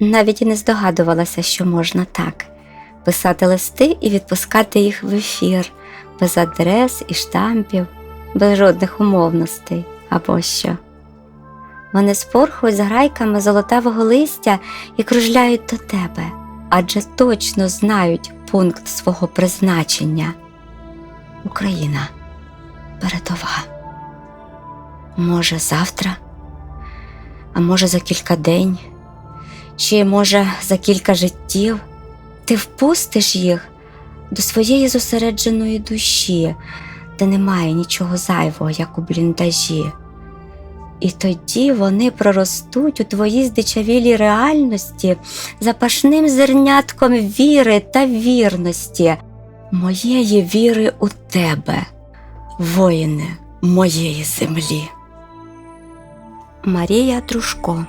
навіть і не здогадувалася, що можна так писати листи і відпускати їх в ефір, без адрес і штампів, без жодних умовностей або що. Вони спорхують з грайками золотавого листя і кружляють до тебе, адже точно знають пункт свого призначення. Україна передова. Може, завтра, а може, за кілька день, чи може за кілька життів ти впустиш їх до своєї зосередженої душі, де немає нічого зайвого, як у бліндажі. І тоді вони проростуть у твоїй здичавілій реальності запашним зернятком віри та вірності, моєї віри у тебе, воїне моєї землі. Марія Дружко